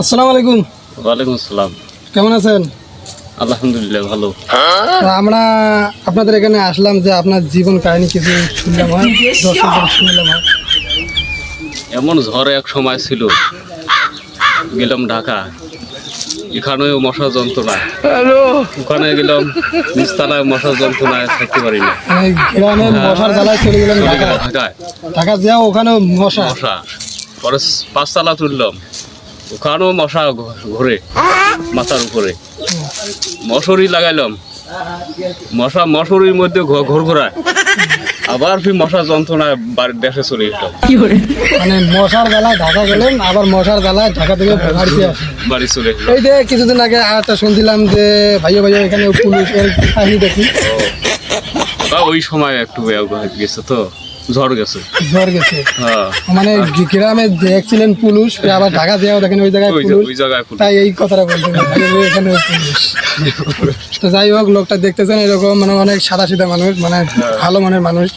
আসসালামু আলাইকুম। ওয়ালাইকুম আসসালাম। কেমন আছেন? আলহামদুলিল্লাহ ভালো। আমরা আপনাদের এখানে আসলাম যে আপনার জীবন কাহিনী কিছু শুনলাম হয় দর্শকদের শুনলাম হয়। এমন ঝড় এক সময় ছিল গেলাম ঢাকা। এখানেও মশা যন্ত্রণা। ওখানে গেলাম নিচতলায় মশা যন্ত্রণায় থাকতে পারি না। মানে গ্রামে মশার জ্বালায় চলে গেলাম ঢাকায়। ঢাকা যাও ওখানেও মশা। মশা। পরে পাঁচতলা তুললাম। ওখানেও মশা ঘুরে মাথার উপরে। মশুরি লাগাইলাম। মশা মশুরির মধ্যে ঘুর ঘোরায়। আবার ফির মশা যন্ত্রণায় বাড়ির দেশে চলে গেলাম মানে মশার জ্বালায় ঢাকা গেলেন আবার মশার জ্বালায় ঢাকা থেকে বাড়িতে বাড়ি চলে এই যে কিছুদিন আগে আরেকটা শুনছিলাম যে ভাইয়া ভাইয়া এখানে পুলিশ এর কাহিনী দেখি। ওই সময় একটু গেছে তো। ঝড় গেছে। ঝড় গেছে। হ্যাঁ। মানে গ্রামে দেখছিলেন পুলিশ আবার ঢাকা দেওয়া দেখেন ওই জায়গায় পুলিশ ওই জায়গায় পুলিশ। তাই এই কথাটা বলতে এখানে পুলিশ। তো যাই হোক লোকটা দেখতেছেন এরকম মানে অনেক সাদা সিধা মানুষ মানে ভালো মানের মানুষ।